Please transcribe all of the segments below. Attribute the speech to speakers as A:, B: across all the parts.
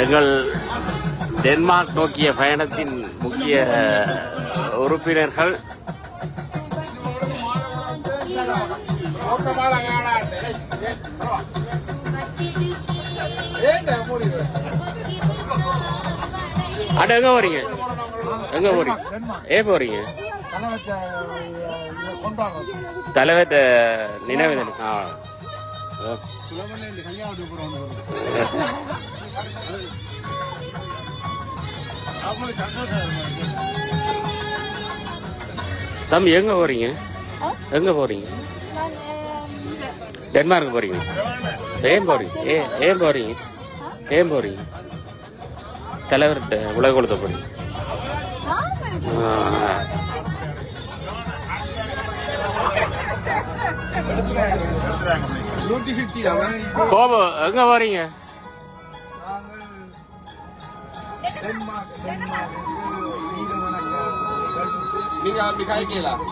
A: எங்கள் டென்மார்க் நோக்கிய பயணத்தின் முக்கிய உறுப்பினர்கள் அட எங்க போறீங்க? எங்க போறீங்க? ஏன் போறீங்க? தலைவர் நினைவு. தம்பி எங்க போறீங்க? எங்க போறீங்க? டென்மார்க் போறீங்க. ஏன் போறீங்க? ஏ ஏன் போறீங்க? ஏன் போறீங்க? தலைவர்கிட்ட உலக கொடுத்த போறீங்க. கோபம். எங்க போறீங்க?
B: நீங்க அப்படி காய்க்கலாம்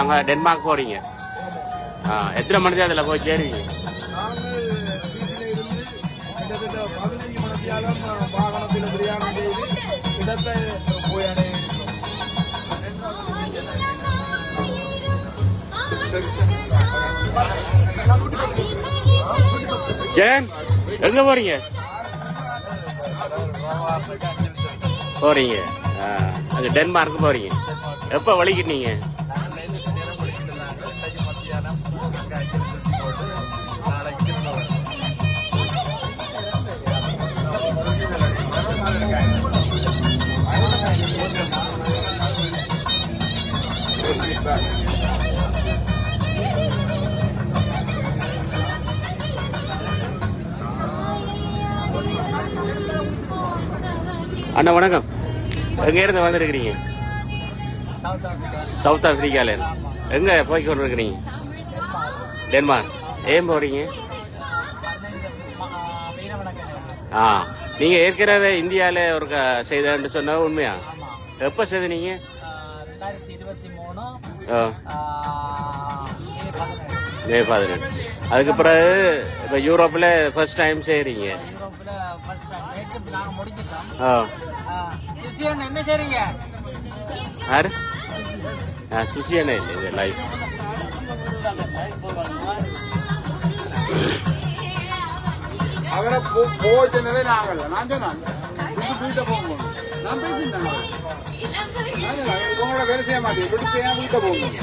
A: அங்க டென்மார்க் போறீங்க. எத்தனை மணிக்கு அதுல போய் சேருவீங்க? ஜெயன் எங்க போறீங்க? போறீங்க. அது டென்மார்க் போறீங்க. எப்ப வலிக்கிட்டீங்க? அண்ணா வணக்கம். எங்க இருந்து வந்திருக்கிறீங்க? சவுத் ஆப்பிரிக்கால இருந்து. எங்க போய் கொண்டு இருக்கிறீங்க டென்மார்க் ஏன் போறீங்க? ஆ நீங்க ஏற்கனவே இந்தியால ஒரு க- செய்தேன்னு சொன்னா உண்மையா? எப்ப செய்த நீங்க
C: ரெண்டாயிரத்தி இருபத்தி மூணு
A: ஆ,
C: மே
A: பதினெட்டு. அதுக்கு பிறகு இப்ப யூரோப்ல ஃபர்ஸ்ட் டைம் செய்றீங்க.
C: யூரோப்பில் ஃபர்ஸ்ட் டைம் நேற்று நாங்கள்
A: ஆ
C: கிறிஸ்டியன் என்ன செய்றீங்க?
A: யாரு? ஆ சுசியானே இல்லை இது லைஃப்
B: அவரை போச்சுனதே நாங்கள் நான் சொன்னேன் வீட்டை போகணும். நான் பேசியிருந்தேன் நான் சொன்னேன், உங்களோட வேலை செய்ய மாட்டேன். விட்டு ஏன் வீட்டை போகணும்.